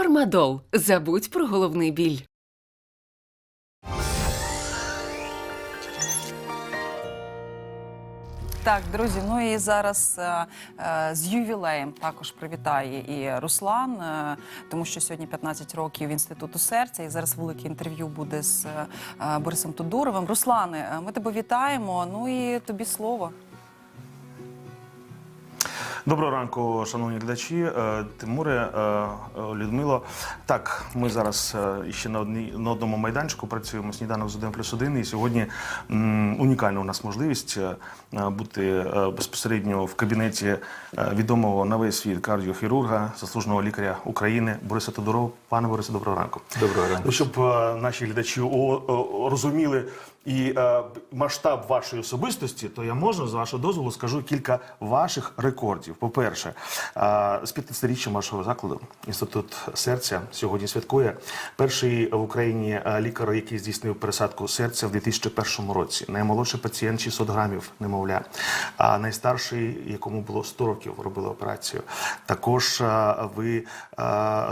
Фармадол. Забудь про головний біль. Так, друзі, ну і зараз е, е, з ювілеєм також привітає і Руслан, е, тому що сьогодні 15 років інституту серця, і зараз велике інтерв'ю буде з е, Борисом Тодуровим. Руслане, е, ми тебе вітаємо. Ну і тобі слово. Доброго ранку, шановні глядачі. Е, Тимуре, е, Людмило. Так, ми зараз е, ще на, одній, на одному майданчику працюємо сніданок з 1 плюс 1. І сьогодні м, унікальна у нас можливість бути безпосередньо в кабінеті відомого на весь світ кардіохірурга, заслуженого лікаря України Бориса Тодорова. Пане Борисе, доброго ранку. Доброго ранку. Ну, щоб наші глядачі розуміли і е, масштаб вашої особистості, то я можна з вашого дозволу скажу кілька ваших рекордів. По-перше, е, з 15-річчя вашого закладу інститут серця сьогодні святкує перший в Україні е, лікар, який здійснив пересадку серця в 2001 році. Наймолодший пацієнт 600 грамів, немовля, а найстарший, якому було 100 років, робили операцію. Також е, ви е,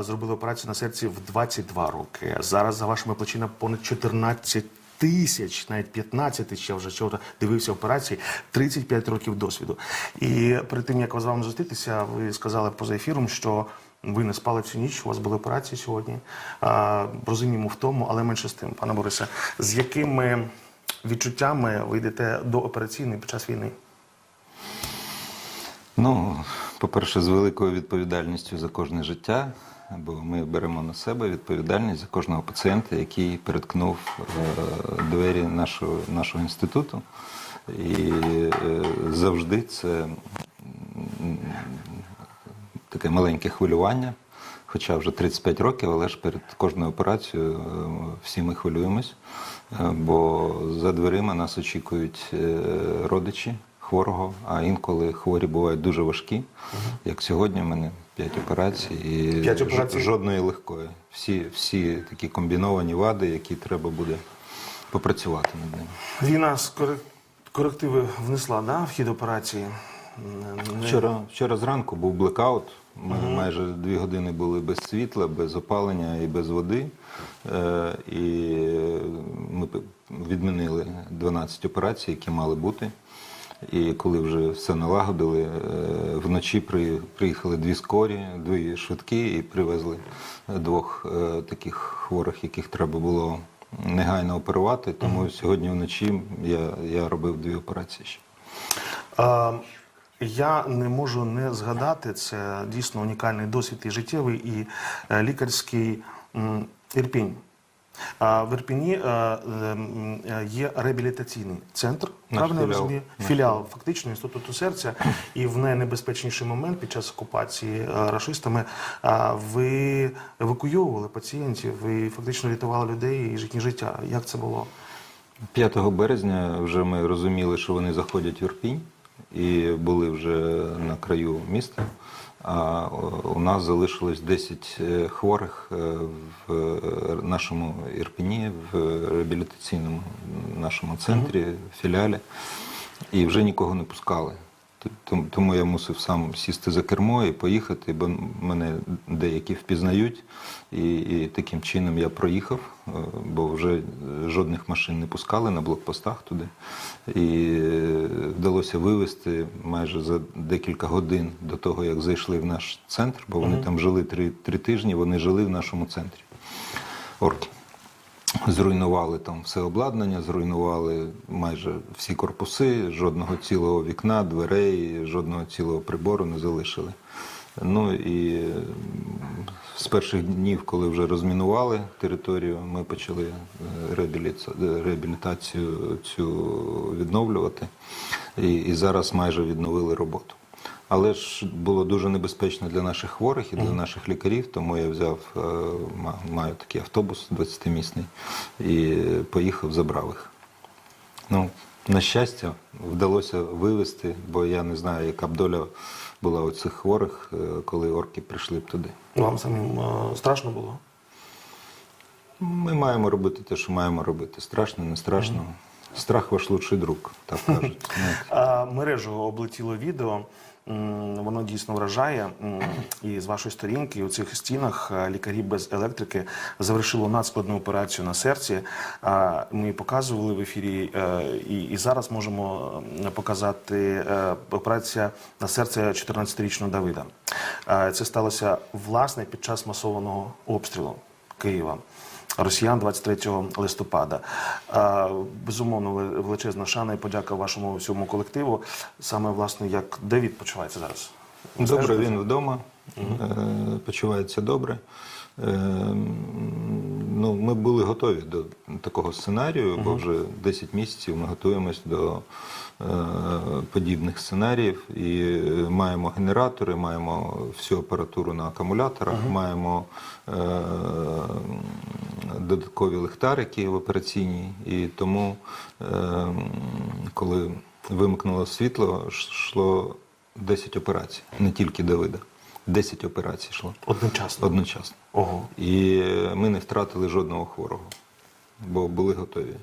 зробили операцію на серці в 22 роки. Зараз за вашими плечима понад 14 тисяч, навіть 15 тисяч, я вже чого дивився операції, 35 років досвіду. І перед тим, як вас з вами зустрітися, ви сказали поза ефіром, що ви не спали всю ніч, у вас були операції сьогодні. А, розуміємо в тому, але менше з тим, пане Борисе, з якими відчуттями ви йдете до операційної під час війни? Ну, по-перше, з великою відповідальністю за кожне життя, бо ми беремо на себе відповідальність за кожного пацієнта, який переткнув е, двері нашого, нашого інституту. І е, завжди це таке маленьке хвилювання. Хоча вже 35 років, але ж перед кожною операцією е, всі ми хвилюємось, бо за дверима нас очікують родичі хворого, а інколи хворі бувають дуже важкі. Як сьогодні в мене 5 операцій і П'ять операцій? жодної легкої. Всі, всі такі комбіновані вади, які треба буде попрацювати над ними. Війна з корек- корективи внесла да, в хід операції. Не- Вчора, вчора зранку був блекаут. Ми майже дві години були без світла, без опалення і без води. Е, і ми п- відмінили 12 операцій, які мали бути. І коли вже все налагодили, е, вночі при, приїхали дві скорі, дві швидкі і привезли двох е, таких хворих, яких треба було негайно оперувати. Тому сьогодні вночі я, я робив дві операції ще. А, я не можу не згадати, це дійсно унікальний досвід і життєвий, і е, лікарський Ірпінь. В Ірпіні е, ем, е, є реабілітаційний центр, правильно я розумію? Філіал фактично інституту серця. І в найнебезпечніший момент під час окупації е, рашистами ви евакуйовували пацієнтів, ви фактично рятували людей і їхнє життя. Як це було? 5 березня вже ми розуміли, що вони заходять в Ірпінь і були вже на краю міста. А у нас залишилось 10 е, хворих е, в е, нашому Ірпіні, в реабілітаційному нашому центрі, філіалі, і вже нікого не пускали. Тому я мусив сам сісти за кермо і поїхати, бо мене деякі впізнають. І, і таким чином я проїхав, е, бо вже жодних машин не пускали на блокпостах туди. І е, вдалося вивезти майже за декілька годин до того, як зайшли в наш центр, бо вони там жили три, три тижні, вони жили в нашому центрі. Орки. Зруйнували там все обладнання, зруйнували майже всі корпуси, жодного цілого вікна, дверей, жодного цілого прибору не залишили. Ну і з перших днів, коли вже розмінували територію, ми почали е, е, реабілітацію цю відновлювати. І, і зараз майже відновили роботу. Але ж було дуже небезпечно для наших хворих і для наших лікарів, тому я взяв, е, маю такий автобус 20-місний і поїхав, забрав їх. Ну, на щастя, вдалося вивезти, бо я не знаю, яка б доля була у цих хворих, е, коли орки прийшли б туди. Вам самим е, страшно було? Ми маємо робити те, що маємо робити. Страшно, не страшно. Страх ваш лучший друг, так кажуть. Мережу облетіло відео, воно дійсно вражає. І з вашої сторінки у цих стінах е, лікарі без електрики завершили надскладну операцію на серці. Ми показували в ефірі, е, і, зараз можемо показати е, операція на серце 14-річного Давида. Це сталося власне під час масованого обстрілу Києва. Росіян 23 листопада. Безумовно, величезна шана і подяка вашому всьому колективу. Саме власне, як Девід почувається зараз. Добре, він вдома, е, почувається добре. Е, м, Ну, ми були готові до такого сценарію, бо вже 10 місяців ми готуємось до е, подібних сценаріїв і е, маємо генератори, маємо всю апаратуру на акумуляторах, маємо е, додаткові ліхтарики в операційній. І тому, е, коли вимкнуло світло, йшло 10 операцій, не тільки Давида. 10 операцій йшло Одночасно. одночасно. Ого. І ми не втратили жодного хворого, бо були готові.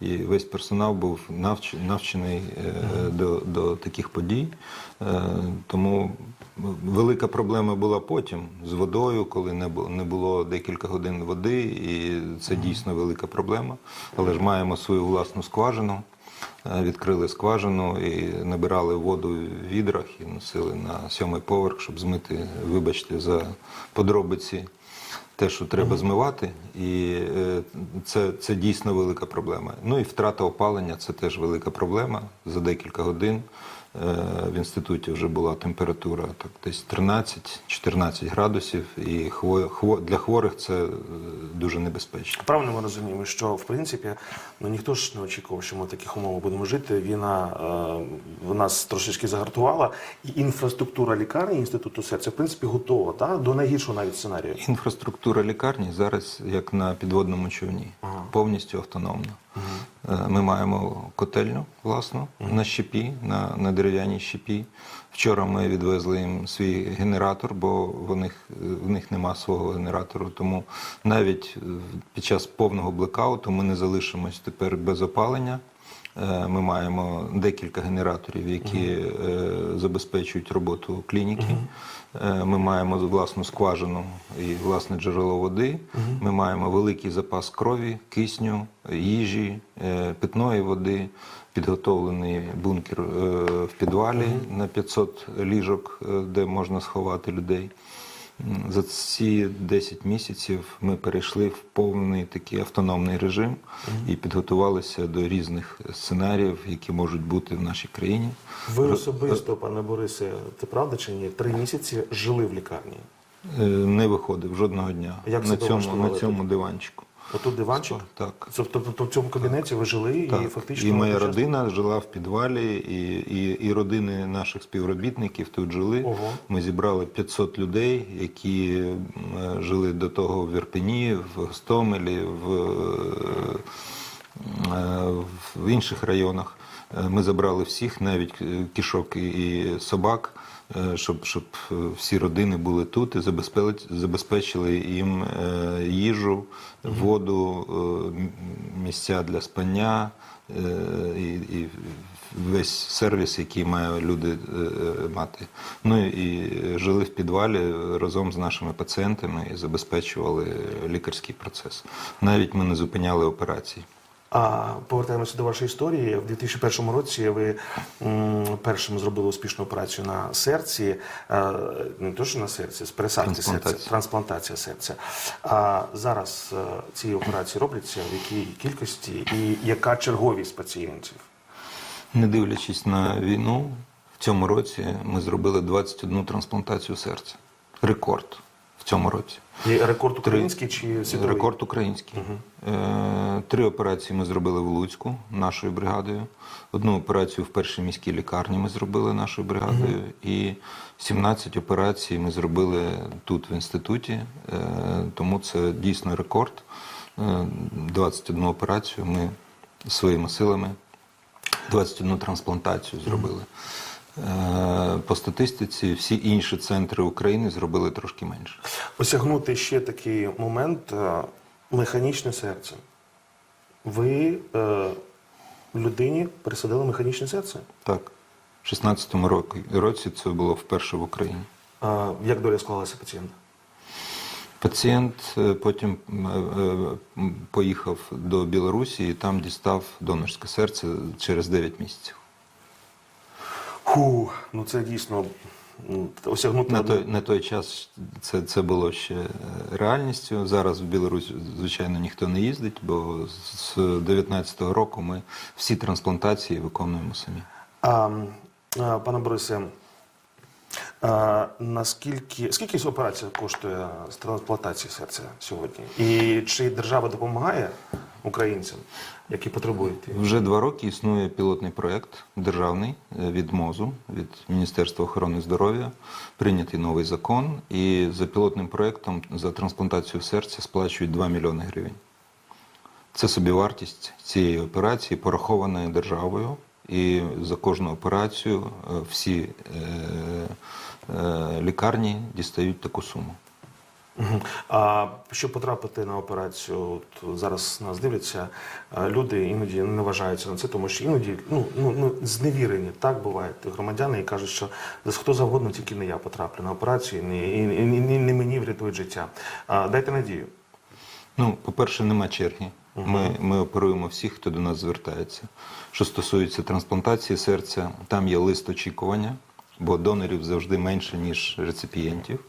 І весь персонал був навч- навчений е, до, до таких подій. Е, Тому велика проблема була потім з водою, коли не було, не було декілька годин води, і це дійсно велика проблема. Але ж маємо свою власну скважину. Е, Відкрили скважину і набирали воду в відрах і носили на сьомий поверх, щоб змити, вибачте, за подробиці те, що треба змивати, і е, це, це дійсно велика проблема. Ну і втрата опалення це теж велика проблема. За декілька годин в інституті вже була температура так, десь 13-14 градусів, і хво, хво, для хворих це е, дуже небезпечно. Правильно ми розуміємо, що в принципі ну ніхто ж не очікував, що ми в таких умовах будемо жити. Війна е, в нас трошечки загартувала, і інфраструктура лікарні інституту серця в принципі готова та до найгіршого навіть сценарію. Інфраструктура лікарні зараз як на підводному човні, повністю автономна. Е, Ми маємо котельню власну на щепі, на, на дерев'яній щепі. Вчора ми відвезли їм свій генератор, бо в них, в них нема свого генератору. Тому навіть е, під час повного блекауту ми не залишимось тепер без опалення. Е, Ми маємо декілька генераторів, які забезпечують роботу клініки. Е, Ми маємо власну скважину і власне джерело води. Ми маємо великий запас крові, кисню, їжі, е, питної води, підготовлений бункер е, в підвалі на 500 ліжок, де можна сховати людей. За ці 10 місяців ми перейшли в повний такий автономний режим і підготувалися до різних сценаріїв, які можуть бути в нашій країні. Ви особисто, пане Борисе, це правда чи ні? Три місяці жили в лікарні. Е, Не виходив жодного дня Як на цьому, на цьому диванчику. Отут диванчик. Так. Тобто тобто в цьому кабінеті ви жили і Так. фактично і моя почали- родина жила в підвалі, і, і, і родини наших співробітників тут жили. Ого. Ми зібрали 500 людей, які м, е, жили до того в Вірпені, в Гостомелі, в, е, в інших районах. Е, Ми забрали всіх, навіть е, кішок і, собак, е, щоб, щоб всі родини були тут і забезпечили, забезпечили їм їжу, воду, місця для спання і, і весь сервіс, який мають люди мати. Ну і жили в підвалі разом з нашими пацієнтами і забезпечували лікарський процес. Навіть ми не зупиняли операції. А повертаємося до вашої історії. В 2001 році ви першим зробили успішну операцію на серці, е, не то що на серці, з пересадки серця, Трансплантація. трансплантація серця. А зараз е, ці операції робляться в якій кількості і яка черговість пацієнтів? Не дивлячись на війну, в цьому році ми зробили 21 трансплантацію серця. Рекорд в цьому році. Є рекорд український чи світовий? Рекорд український. Е, Три операції ми зробили в Луцьку нашою бригадою. Одну операцію в першій міській лікарні ми зробили нашою бригадою. І 17 операцій ми зробили тут, в інституті. Е, Тому це дійсно рекорд. Е, 21 операцію ми своїми силами 21 трансплантацію зробили. Е, По статистиці всі інші центри України зробили трошки менше. Осягнути ще такий момент е, механічне серце. Ви е, людині присадили механічне серце. Так. В 16-му році, році це було вперше в Україні. А, як доля склалася пацієнта? Пацієнт е, потім е, е, поїхав до Білорусі і там дістав донорське серце через 9 місяців. Ху, ну це дійсно осягнути На той, на той час це, це було ще е, реальністю. Зараз в Білорусь, звичайно, ніхто не їздить, бо з 19-го року ми всі трансплантації виконуємо самі. А, пане Борисе, наскільки скільки операція коштує з трансплантації серця сьогодні? І чи держава допомагає українцям, які потребують? Вже два роки існує пілотний проєкт державний е, від МОЗу, від Міністерства охорони здоров'я. Прийнятий новий закон, і за пілотним проєктом за трансплантацію серця сплачують 2 мільйони гривень. Це собівартість цієї операції порахована державою, і за кожну операцію е, всі е, е, лікарні дістають таку суму. А щоб потрапити на операцію, от зараз нас дивляться, люди іноді не вважаються на це, тому що іноді ну, ну, ну зневірені. Так бувають громадяни і кажуть, що хто завгодно, тільки не я потраплю на операцію, і, не- і, і, і не мені врятують життя. А, дайте надію. Ну, по-перше, нема черги. Ми, ми оперуємо всіх, хто до нас звертається. Що стосується трансплантації серця, там є лист очікування, бо донорів завжди менше, ніж реципієнтів.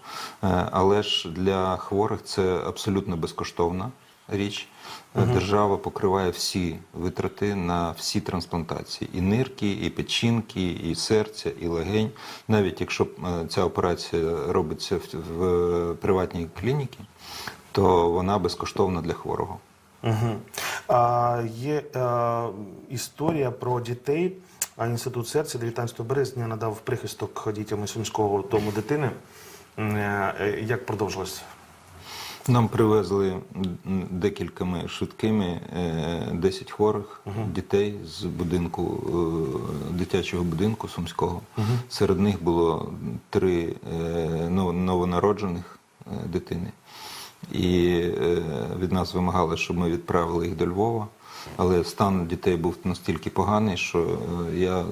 Е, Але ж для хворих це абсолютно безкоштовна річ. Е, Держава покриває всі витрати на всі трансплантації: і нирки, і печінки, і серця, і легень. Навіть якщо е, ця операція робиться в, в приватній клініці, то вона безкоштовна для хворого. Угу. А, є е, історія про дітей. А інститут серця 19 березня надав прихисток дітям із Сумського дому дитини. Е, Як продовжилось? Нам привезли декількома швидкими е, 10 хворих дітей з будинку е, дитячого будинку сумського. Серед них було три е, новонароджених е, дитини. І е, від нас вимагали, щоб ми відправили їх до Львова. Але стан дітей був настільки поганий, що е, я е,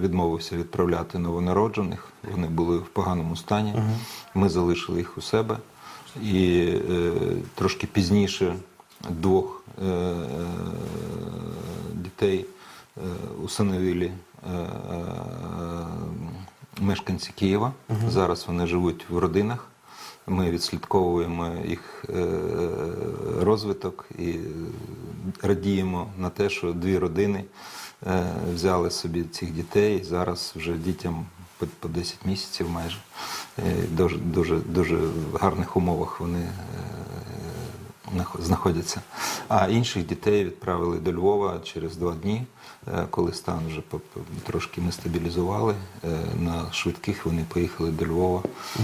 відмовився відправляти новонароджених. Вони були в поганому стані. Ми залишили їх у себе. І е, трошки пізніше двох е, дітей е, усиновили е, е, мешканці Києва. Зараз вони живуть в родинах. Ми відслідковуємо їх е, розвиток і радіємо на те, що дві родини е, взяли собі цих дітей. Зараз вже дітям по- по 10 місяців майже. Е, Дуже, дуже, дуже в гарних умовах вони знаходяться. А інших дітей відправили до Львова через два дні, е, коли стан вже трошки ми стабілізували. Е, На швидких вони поїхали до Львова. Е,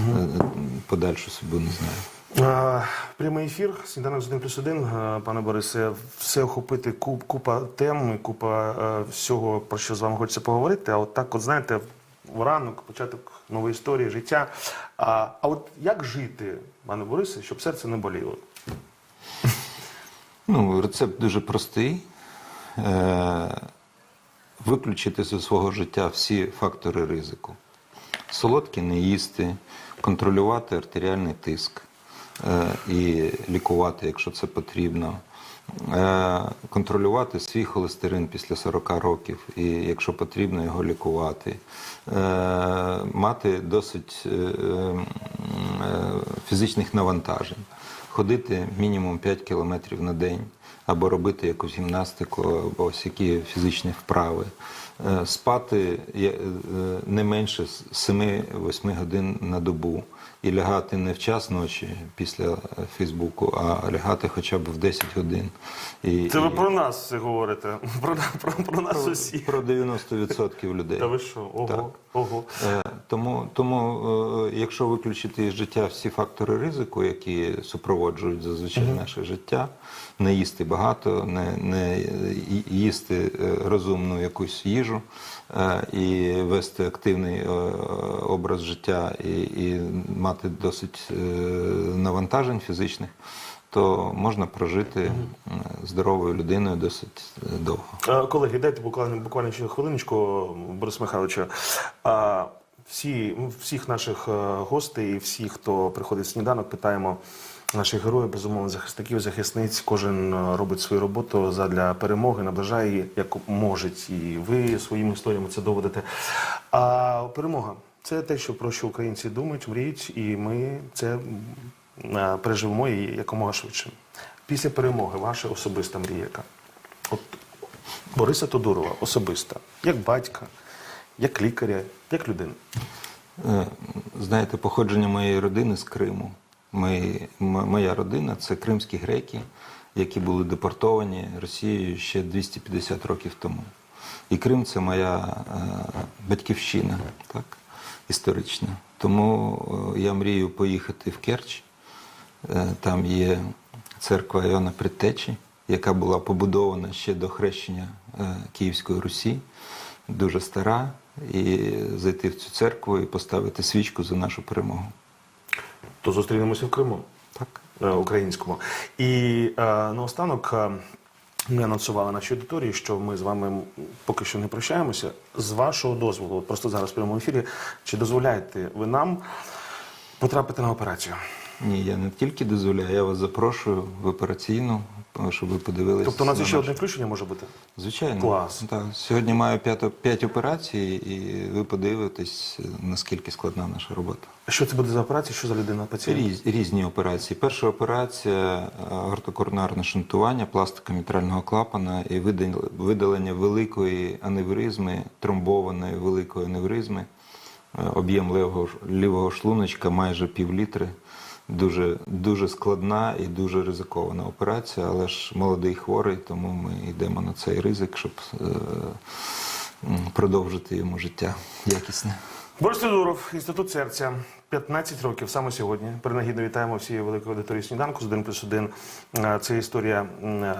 Подальшу собі не знаю. Прямий ефір, сніданок з 1 плюс 1, пане Борисе, все охопити куп, купа тем, купа всього, про що з вами хочеться поговорити. А от так, от знаєте, в ранок, початок нової історії, життя. А, а от як жити, пане Борисе, щоб серце не боліло? Ну, рецепт дуже простий. Е, Виключити зі свого життя всі фактори ризику. Солодкі не їсти, контролювати артеріальний тиск е, і лікувати, якщо це потрібно. Е, Контролювати свій холестерин після 40 років і, якщо потрібно, його лікувати. Мати досить фізичних навантажень ходити мінімум 5 кілометрів на день, або робити якусь гімнастику, або ось які фізичні вправи. Е, Спати е, не менше 7-8 годин на добу. І лягати не в час ночі після е, Фейсбуку, а лягати хоча б в 10 годин. І, Це ви і про нас говорите, про, про, про нас усіх. про 90% людей. Та ви що? Ого, Так. ого. Тому, тому якщо виключити з життя всі фактори ризику, які супроводжують зазвичай наше життя, не їсти багато, не, не їсти е, розумну якусь їжу е, і вести активний е, образ життя і, і мати досить навантажень фізичних, то можна прожити здоровою людиною досить довго. Колеги, дайте буквально буквально ще хвилиночку, Борис Михайловичу. А, Всі, всіх наших гостей, і всіх, хто приходить в сніданок, питаємо наших героїв, безумовно, захисників, захисниць. Кожен е, робить свою роботу задля перемоги, наближає її, як може. І ви своїми історіями це доводите. А перемога це те, що про що українці думають, мріють, і ми це е, переживемо і якомога швидше. Після перемоги ваша особиста мрія? От Бориса Тодурова особиста, як батька, як лікаря, як людина. Е, Знаєте, походження моєї родини з Криму. Ми, моя родина це кримські греки, які були депортовані Росією ще 250 років тому. І Крим це моя е, батьківщина, так, історична. Тому е, я мрію поїхати в Керч. Е, Там є церква Іоанна Предтечі, яка була побудована ще до хрещення Київської Русі, дуже стара, і зайти в цю церкву і поставити свічку за нашу перемогу. То зустрінемося в Криму, Так. е, українському. І е, наостанок е, ми анонсували нашій аудиторії, що ми з вами поки що не прощаємося. З вашого дозволу, просто зараз в прямому ефірі, чи дозволяєте ви нам потрапити на операцію? Ні, я не тільки дозволяю, я вас запрошую в операційну, щоб ви подивилися. Тобто у нас на ще наш- одне включення може бути? Звичайно. Клас. Так. Сьогодні маю п'ять, п'ять операцій, і ви подивитесь, наскільки складна наша робота. Що це буде за операція? Що за людина пацієнт? Різ, різні операції. Перша операція е, ортокоронарне шунтування, пластика мітрального клапана і видал- видалення великої аневризми, тромбованої великої аневризми. Е, Об'єм лівого, ш- лівого шлуночка майже пів літри. Дуже, дуже складна і дуже ризикована операція, але ж молодий хворий, тому ми йдемо на цей ризик, щоб е, продовжити йому життя якісне. Борис Тодуров, інститут серця. 15 років саме сьогодні. Принагідно вітаємо всієї великої аудиторії сніданку з 1 плюс 1. Е, Це історія е,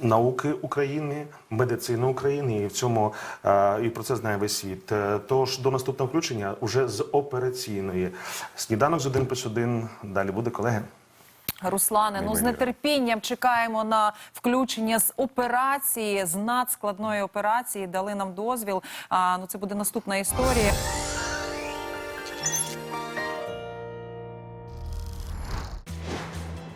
науки України, медицини України, і в цьому е, і про це знає весь світ. Тож до наступного включення уже з операційної. Сніданок з 1 плюс 1. Далі буде колеги. Руслане, ну з нетерпінням чекаємо на включення з операції, з надскладної операції. Дали нам дозвіл. А ну це буде наступна історія.